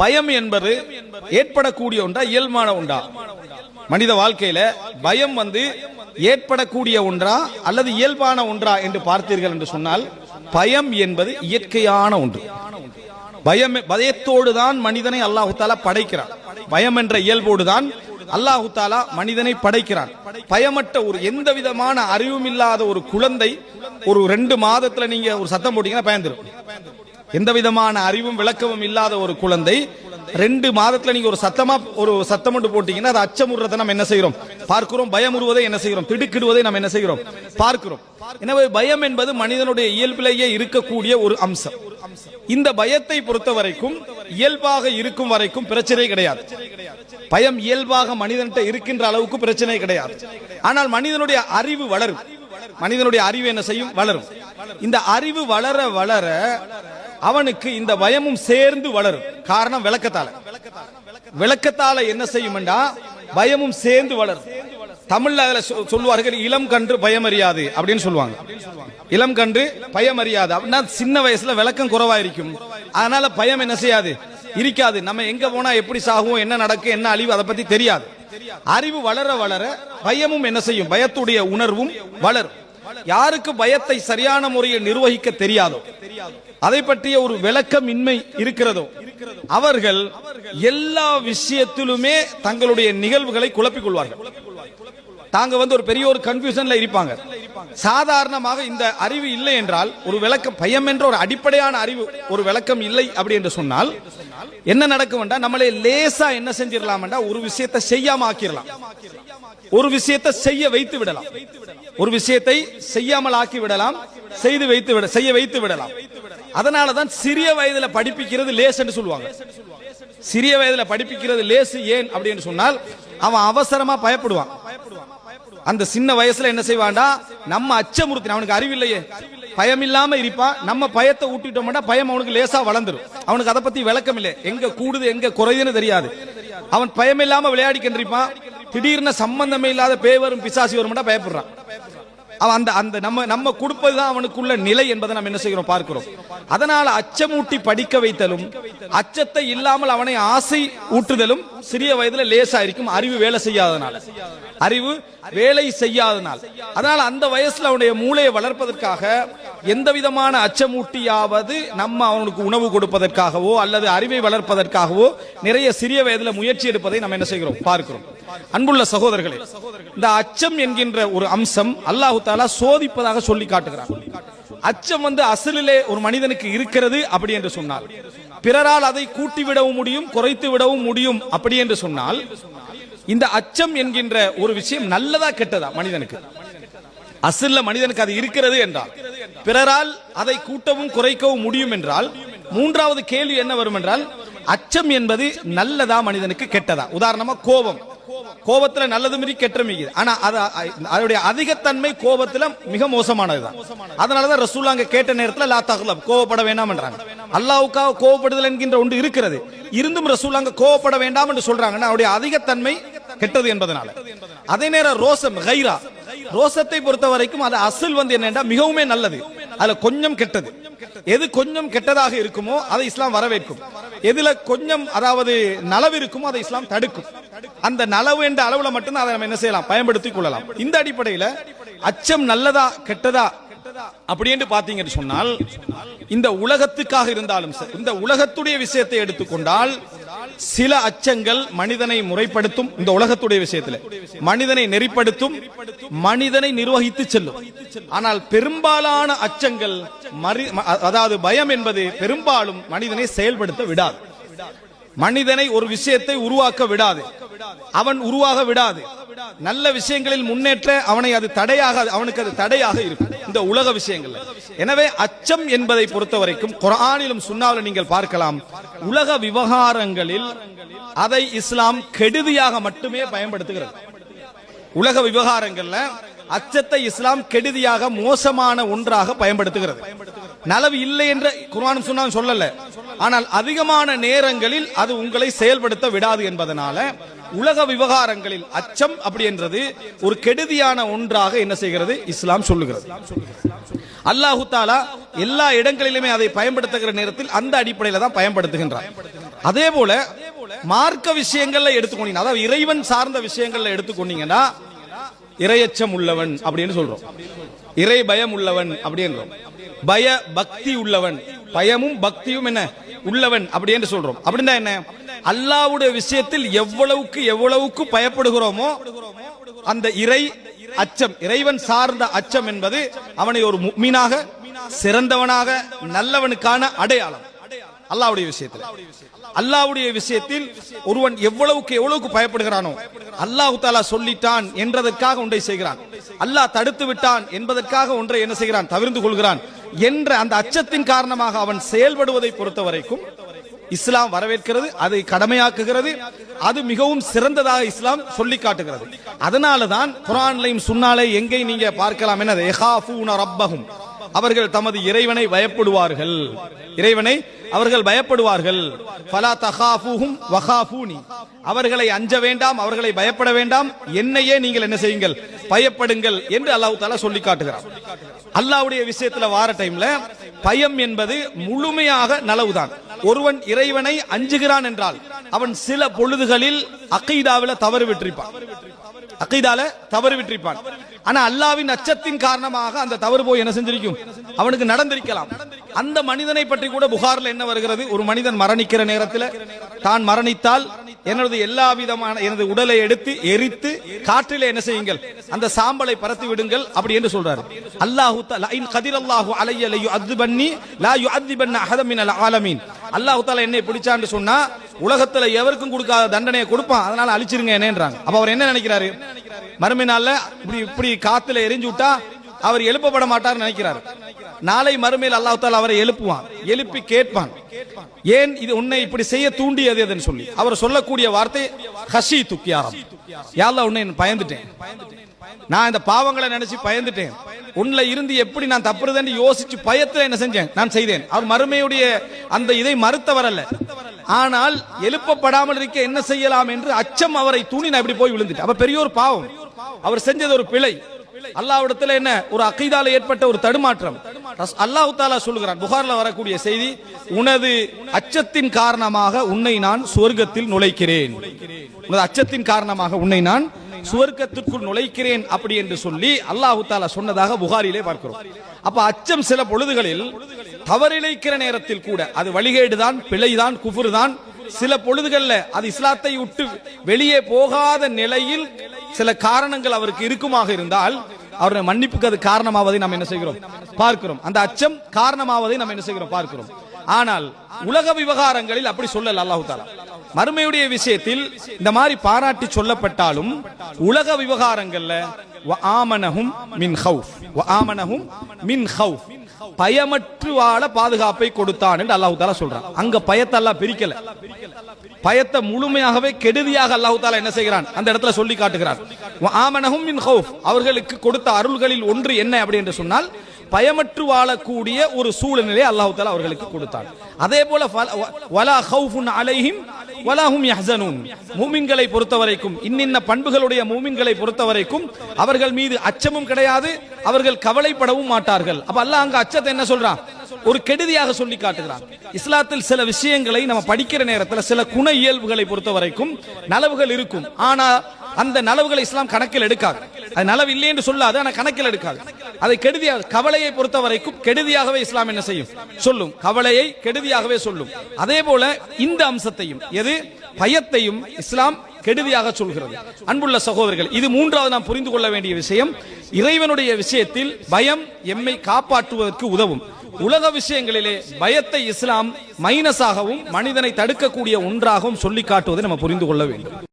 பயம் என்பது ஏற்படக்கூடிய ஒன்றா இயல்பான ஒன்றா மனித வாழ்க்கையில பயம் வந்து ஏற்படக்கூடிய ஒன்றா அல்லது இயல்பான ஒன்றா என்று பார்த்தீர்கள் என்று சொன்னால் பயம் என்பது இயற்கையான ஒன்று பயம் பயத்தோடு தான் மனிதனை அல்லாஹு தாலா படைக்கிறான். பயம் என்ற இயல்போடு தான் அல்லாஹு தாலா மனிதனை படைக்கிறான். பயமற்ற ஒரு எந்த விதமான அறிவும் இல்லாத ஒரு குழந்தை ஒரு ரெண்டு மாதத்துல நீங்க ஒரு சத்தம் போட்டீங்கன்னா பயந்துரும். எந்த விதமான அறிவும் விளக்கமும் இல்லாத ஒரு குழந்தை ரெண்டு மாதத்துல நீங்க ஒரு சத்தமா ஒரு சத்தம் மட்டும் போட்டீங்கன்னா அது அச்சமுறதை நம்ம என்ன செய்கிறோம்? பார்க்கிறோம். பயமுறுவதை என்ன செய்கிறோம்? திடுக்கிடுவதை நம்ம என்ன செய்கிறோம்? பார்க்கிறோம். எனவே பயம் என்பது மனிதனுடைய இயல்பிலேயே இருக்கக்கூடிய ஒரு அம்சம். இந்த பயத்தை பொறுத்த வரைக்கும் இயல்பாக இருக்கும் வரைக்கும் பிரச்சனை கிடையாது. பயம் இயல்பாக மனிதன்கிட்ட இருக்கின்ற அளவுக்கு பிரச்சனை கிடையாது. ஆனால் மனிதனுடைய அறிவு வளரும். மனிதனுடைய அறிவு என்ன செய்யும்? வளரும். இந்த அறிவு வளர வளர அவனுக்கு இந்த பயமும் சேர்ந்து வளரும். காரணம் விளக்கத்தால. விளக்கத்தால என்ன செய்யும் பயமும் சேர்ந்து வளரும். தமிழ்ல அதுல சொ- சொல்லுவார்கள் இளம் கன்று பயம் அறியாது அப்படின்னு சொல்லுவாங்க. இளம் கன்று பயம் அறியாது அப்படின்னா சின்ன வயசுல விளக்கம் குறைவா இருக்கும் அதனால பயம் என்ன செய்யாது? இருக்காது. நம்ம எங்க போனா எப்படி சாகுவோம் என்ன நடக்கும் என்ன அழிவு அதை பத்தி தெரியாது. அறிவு வளர வளர பயமும் என்ன செய்யும்? பயத்துடைய உணர்வும் வளரும். யாருக்கு பயத்தை சரியான முறையில் நிர்வகிக்க தெரியாதோ அதை பற்றிய ஒரு விளக்கம் இன்மை இருக்கிறதோ? அவர்கள் எல்லா விஷயத்திலுமே தங்களுடைய நிகழ்வுகளை குழப்பிக் கொள்வார்கள். தாங்க வந்து ஒரு பெரிய ஒரு கன்ஃபியூஷன்ல இருப்பாங்க. சாதாரணமாக இந்த அறிவு இல்லை என்றால் ஒரு விளக்கம் பயம் என்ற ஒரு அடிப்படையான அறிவு ஒரு விளக்கம் இல்லை அப்படி என்று சொன்னால் என்ன நடக்கும் என்றால் நம்மளை லேசா என்ன செஞ்சிடலாம் ஒரு விஷயத்தை செய்யாம ஆக்கிடலாம். ஒரு விஷயத்தை செய்ய வைத்து விடலாம். ஒரு விஷயத்தை செய்யாமல் ஆக்கி விடலாம் செய்து வைத்து விட செய்ய வைத்து விடலாம். அதனால தான் சிறிய வயதுல படிப்பிக்கிறது லேஸ் என்று சொல்லுவாங்க. சிறிய வயதுல படிப்பிக்கிறது லேசு ஏன் அப்படின்னு சொன்னால் அவன் அவசரமா பயப்படுவான். அந்த சின்ன வயசுல என்ன செய்வான்டா நம்ம அச்சமுறுத்தின அவனுக்கு அறிவில்லையே பயம் இல்லாம இருப்பான். நம்ம பயத்தை ஊட்டிட்டோம்னா பயம் அவனுக்கு லேசா வளர்ந்துரும். அவனுக்கு அதை பத்தி விளக்கம் இல்லை. எங்க கூடுது எங்க குறையுதுன்னு தெரியாது. அவன் பயம் இல்லாம விளையாடி கண்டிருப்பான் திடீர்னு சம்பந்தமே இல்லாத பேய் வரும் பிசாசி வரும்னா பயப்படுறான். அவன் அந்த அந்த நம்ம நம்ம கொடுப்பது தான் அவனுக்குள்ள நிலை என்பதை நம்ம என்ன செய்கிறோம் பார்க்கிறோம். அதனால அச்சமூட்டி படிக்க வைத்தலும் அச்சத்தை இல்லாமல் அவனை ஆசை ஊட்டுதலும் சிறிய வயதுல லேசா இருக்கும் அறிவு வேலை செய்யாதனால். அறிவு வேலை செய்யாதனால். அதனால அந்த வயசுல அவனுடைய மூளையை வளர்ப்பதற்காக எந்த விதமான அச்சமூட்டியாவது நம்ம அவனுக்கு உணவு கொடுப்பதற்காகவோ அல்லது அறிவை வளர்ப்பதற்காகவோ நிறைய சிறிய வயதுல முயற்சி எடுப்பதை நம்ம என்ன செய்கிறோம்? பார்க்கிறோம். அன்புள்ள சகோதரர்களே இந்த அச்சம் என்கின்ற ஒரு அம்சம் அல்லாஹு தாலா சோதிப்பதாக சொல்லி காட்டுகிறார். அச்சம் வந்து அசலிலே ஒரு மனிதனுக்கு இருக்கிறது அப்படி என்று சொன்னால் பிறரால் அதை கூட்டி விடவும் முடியும் குறைத்து விடவும் முடியும் அப்படி என்று சொன்னால் இந்த அச்சம் என்கின்ற ஒரு விஷயம் நல்லதா கெட்டதா மனிதனுக்கு? அசல்ல மனிதனுக்கு அது இருக்கிறது என்றால் பிறரால் அதை கூட்டவும் குறைக்கவும் முடியும் என்றால் மூன்றாவது கேள்வி என்ன வரும் என்றால் அச்சம் என்பது நல்லதா மனிதனுக்கு கெட்டதா? உதாரணமா கோபம். கோபத்துல நல்லது மீறி கெட்ட மீது ஆனா அது அதனுடைய அதிகத்தன்மை கோபத்துல மிக மோசமானதுதான். அதனாலதான் ரசூல் அங்க கேட்ட நேரத்துல லா தகுலம் கோவப்பட வேண்டாம் என்றாங்க அல்லாவுக்காக கோவப்படுதல் என்கின்ற ஒன்று இருக்கிறது. இருந்தும் ரசூல் அங்க கோவப்பட வேண்டாம் என்று சொல்றாங்கன்னா அவருடைய அதிகத்தன்மை கெட்டது என்பதனால. அதே நேரம் ரோசம் கைரா ரோசத்தை பொறுத்த வரைக்கும் அது அசல் வந்து என்னன்னா மிகவுமே நல்லது. அதுல கொஞ்சம் கெட்டது. எது கொஞ்சம் கெட்டதாக இருக்குமோ அதை இஸ்லாம் வரவேற்கும். எதுல கொஞ்சம் அதாவது நலவு இருக்குமோ அதை இஸ்லாம் தடுக்கும். அந்த நலவு என்ற அளவுல மட்டும்தான் அதை நம்ம என்ன செய்யலாம்? பயன்படுத்திக் கொள்ளலாம். இந்த அடிப்படையில அச்சம் நல்லதா கெட்டதா அப்படின்னு பாத்தீங்கன்னு சொன்னால் இந்த உலகத்துக்காக இருந்தாலும் இந்த உலகத்துடைய விஷயத்தை எடுத்துக்கொண்டால் சில அச்சங்கள் மனிதனை முறைப்படுத்தும் இந்த உலகத்துடைய விஷயத்துல. மனிதனை நெறிப்படுத்தும் மனிதனை நிர்வகித்து செல்லும். ஆனால் பெரும்பாலான அச்சங்கள் அதாவது பயம் என்பது பெரும்பாலும் மனிதனை செயல்படுத்த விடாது. மனிதனை ஒரு விஷயத்தை உருவாக்க விடாது. அவன் உருவாக விடாது. நல்ல விஷயங்களில் முன்னேற்ற அவனை அது தடையாக அவனுக்கு அது தடையாக இருக்கும். இந்த உலக விஷயங்கள் எனவே அச்சம் என்பதை பொறுத்த வரைக்கும் குரானிலும் சுன்னாவிலும் நீங்கள் பார்க்கலாம். உலக விவகாரங்களில் அதை இஸ்லாம் கெடுதியாக மட்டுமே பயன்படுத்துகிறது. உலக விவகாரங்கள்ல அச்சத்தை இஸ்லாம் கெடுதியாக மோசமான ஒன்றாக பயன்படுத்துகிறது. நலவு இல்லை என்ற குர்ஆனும் சுன்னாவும் சொல்லல. ஆனால் அதிகமான நேரங்களில் அது உங்களை செயல்படுத்த விடாது என்பதனால உலக விவகாரங்களில் அச்சம் அப்படி என்றது ஒரு கெடுதியான ஒன்றாக என்ன செய்கிறது? இஸ்லாம் சொல்லுகிறது. அல்லாஹு தாலா எல்லா இடங்களிலுமே அதை பயன்படுத்துகிற நேரத்தில் அந்த அடிப்படையில தான் பயன்படுத்துகின்றார் அதே போல மார்க்க விஷயங்கள்ல எடுத்துக்கொண்டீங்க. அதாவது இறைவன் சார்ந்த விஷயங்கள்ல எடுத்துக்கொண்டீங்கன்னா இரையச்சம் உள்ளவன் அப்படின்னு சொல்றோம். இறை பயம் உள்ளவன் அப்படின்றோம் பய பக்தி உள்ளவன். பயமும் பக்தியும் என்ன? உள்ளவன் அப்படி என்று சொல்றோம். அப்படின்னா என்ன? அல்லாவுடைய விஷயத்தில் எவ்வளவுக்கு எவ்வளவுக்கு பயப்படுகிறோமோ அந்த இறை அச்சம் இறைவன் சார்ந்த அச்சம் என்பது அவனை ஒரு மீனாக சிறந்தவனாக நல்லவனுக்கான அடையாளம். அல்லாவுடைய விஷயத்தில். அல்லாவுடைய விஷயத்தில் ஒருவன் எவ்வளவுக்கு எவ்வளவுக்கு பயப்படுகிறானோ அல்லாஹு தாலா சொல்லிட்டான் என்றதற்காக ஒன்றை செய்கிறான். அல்லாஹ் தடுத்து விட்டான் என்பதற்காக ஒன்றை என்ன செய்கிறான்? தவிர்த்து கொள்கிறான். என்ற அந்த அச்சத்தின் காரணமாக அவன் செயல்படுவதை பொறுத்த வரைக்கும் இஸ்லாம் வரவேற்கிறது அதை கடமையாக்குகிறது அது மிகவும் சிறந்ததாக இஸ்லாம் சொல்லி காட்டுகிறது அதனால தான் குரான்லையும் சுன்னாலே எங்கே நீங்க பார்க்கலாம் என்னது? எஹாஃபூன அவர்கள் தமது இறைவனை பயப்படுவார்கள். இறைவனை அவர்கள் பயப்படுவார்கள். பலா தகாஃபூஹும் வகாஃபூனி அவர்களை அஞ்ச வேண்டாம் அவர்களை பயப்பட வேண்டாம். என்னையே நீங்கள் என்ன செய்யுங்கள்? பயப்படுங்கள் என்று அல்லாஹு தாலா சொல்லி காட்டுகிறார் அல்லாவுடைய விஷயத்துல வார டைம்ல பயம் என்பது முழுமையாக நலவுதான். ஒருவன் இறைவனை அஞ்சுகிறான் என்றால் அவன் சில பொழுதுகளில் அகைதாவில தவறு விட்டிருப்பான். அகைதால தவறு விட்டிருப்பான். ஆனா அல்லாவின் அச்சத்தின் காரணமாக அந்த தவறு போய் என்ன செஞ்சிருக்கும்? அவனுக்கு நடந்திருக்கலாம். அந்த மனிதனை பற்றி கூட புகார்ல என்ன வருகிறது? ஒரு மனிதன் மரணிக்கிற நேரத்தில் தான் மரணித்தால் எனது எல்லா விதமான எனது உடலை எடுத்து எரித்து காற்றிலே என்ன செய்யுங்கள்? அந்த சாம்பலை பரத்தி விடுங்கள் அப்படி என்று சொல்றாரு. அல்லாஹு இன் கதிர் அல்லாஹு அலையலையு அது பண்ணி லா யுஅத்பன்ன அஹத மினல் ஆலமீன். அல்லாஹு தஆலா என்னை பிடிச்சான்னு சொன்னா உலகத்துல எவருக்கும் கொடுக்காத தண்டனையை கொடுப்பான். அதனால அழிச்சிருங்க என்னன்றாங்க. அப்ப அவர் என்ன நினைக்கிறாரு? மறுமை நாள்ல இப்படி இப்படி காத்துல எரிஞ்சு விட்டா அவர் எழுப்பப்பட மாட்டார் நினைக்கிறார். நாளை மறுமையில் அல்லாஹ் தாலா அவரை எழுப்புவான். எழுப்பி கேட்பான். ஏன் இது உன்னை இப்படி செய்ய தூண்டியது எதுன்னு சொல்லி. அவர் சொல்லக்கூடிய வார்த்தை ஹஷி துக்கியாரம் யாழ்லா உன்னை பயந்துட்டேன். நான் இந்த பாவங்களை நினைச்சு பயந்துட்டேன். உன்ல இருந்து எப்படி நான் தப்புறதுன்னு யோசிச்சு பயத்துல என்ன செஞ்சேன்? நான் செய்தேன். அவர் மறுமையுடைய அந்த இதை மறுத்தவர் அல்ல ஆனால் எழுப்பப்படாமல் இருக்க என்ன செய்யலாம் என்று அச்சம் அவரை தூணி நான் இப்படி போய் விழுந்துட்டேன். அப்ப பெரிய ஒரு பாவம். அவர் செஞ்சது ஒரு பிழை. அல்லாவிடத்துல என்ன? ஒரு அகைதால ஏற்பட்ட ஒரு தடுமாற்றம். அல்லாஹு அல்லாஹ் தாலா சொல்லுகிறான். புகார்ல வரக்கூடிய செய்தி உனது அச்சத்தின் காரணமாக உன்னை நான் சொர்க்கத்தில் நுழைக்கிறேன். உனது அச்சத்தின் காரணமாக உன்னை நான் சுவர்க்கத்திற்குள் நுழைக்கிறேன் அப்படி என்று சொல்லி அல்லாஹு தாலா சொன்னதாக புகாரிலே பார்க்கிறோம். அப்ப அச்சம் சில பொழுதுகளில் தவறிழைக்கிற நேரத்தில் கூட அது வழிகேடுதான் பிழைதான் குஃபுரு தான் சில பொழுதுகள்ல அது இஸ்லாத்தை விட்டு வெளியே போகாத நிலையில் சில காரணங்கள் அவருக்கு இருக்குமாக இருந்தால் அவருடைய மன்னிப்புக்கு அது காரணமாவதை நாம் என்ன செய்கிறோம்? பார்க்கிறோம். அந்த அச்சம் காரணமாவதை நாம் என்ன செய்கிறோம்? பார்க்கிறோம். ஆனால் உலக விவகாரங்களில் அப்படி சொல்லல அல்லாஹு தாலா. மறுமையுடைய விஷயத்தில் இந்த மாதிரி பாராட்டி சொல்லப்பட்டாலும் உலக விவகாரங்கள்ல ஆமனகும் ஆமனஹும் மின் ஹவுஃப் வ மின் ஹவுஃப் பயமற்று வாழ பாதுகாப்பை கொடுத்தான் என்று அல்லாஹு தாலா சொல்றான். அங்க பயத்தை அல்லாஹ் பிரிக்கல. பயத்தை முழுமையாகவே கெடுதியாக அல்லாஹு தாலா என்ன செய்கிறான்? அந்த இடத்துல சொல்லி காட்டுகிறான். ஆமனகும் மின் ஹவுஃப் அவர்களுக்கு கொடுத்த அருள்களில் ஒன்று என்ன அப்படி என்று சொன்னால் பயமற்று வாழக்கூடிய ஒரு சூழ்நிலையை அல்லாஹு தாலா அவர்களுக்கு கொடுத்தார் அதே போல வலா ஹவுஃபுன் அலைஹிம் வலாஹும் யஹ்சனூன். மூமின்களை பொறுத்தவரைக்கும் இன்னின்ன பண்புகளுடைய மூமின்களை பொறுத்தவரைக்கும் அவர்கள் மீது அச்சமும் கிடையாது அவர்கள் கவலைப்படவும் மாட்டார்கள். அப்ப அல்லாஹ் அங்க அச்சத்தை என்ன சொல்றான்? ஒரு கெடுதியாக சொல்லி காட்டுகிறான். இஸ்லாத்தில் சில விஷயங்களை நம்ம படிக்கிற நேரத்தில் சில குண இயல்புகளை பொறுத்த வரைக்கும் நலவுகள் இருக்கும். ஆனா அந்த நலவுகளை இஸ்லாம் கணக்கில் எடுக்காது. அது நலவு இல்லை என்று சொல்லாது ஆனா கணக்கில் எடுக்காது. அதை கெடுதியாக கவலையை பொறுத்த வரைக்கும் கெடுதியாகவே இஸ்லாம் என்ன செய்யும்? சொல்லும். கவலையை கெடுதியாகவே சொல்லும். அதே போல இந்த அம்சத்தையும் எது? பயத்தையும் இஸ்லாம் கெடுதியாக சொல்கிறது. அன்புள்ள சகோதரர்கள் இது மூன்றாவது நாம் புரிந்து கொள்ள வேண்டிய விஷயம். இறைவனுடைய விஷயத்தில் பயம் எம்மை காப்பாற்றுவதற்கு உதவும். உலக விஷயங்களிலே பயத்தை இஸ்லாம் மைனஸாகவும் மனிதனை தடுக்கக்கூடிய ஒன்றாகவும் சொல்லி காட்டுவதை நம்ம புரிந்து கொள்ள வேண்டும்.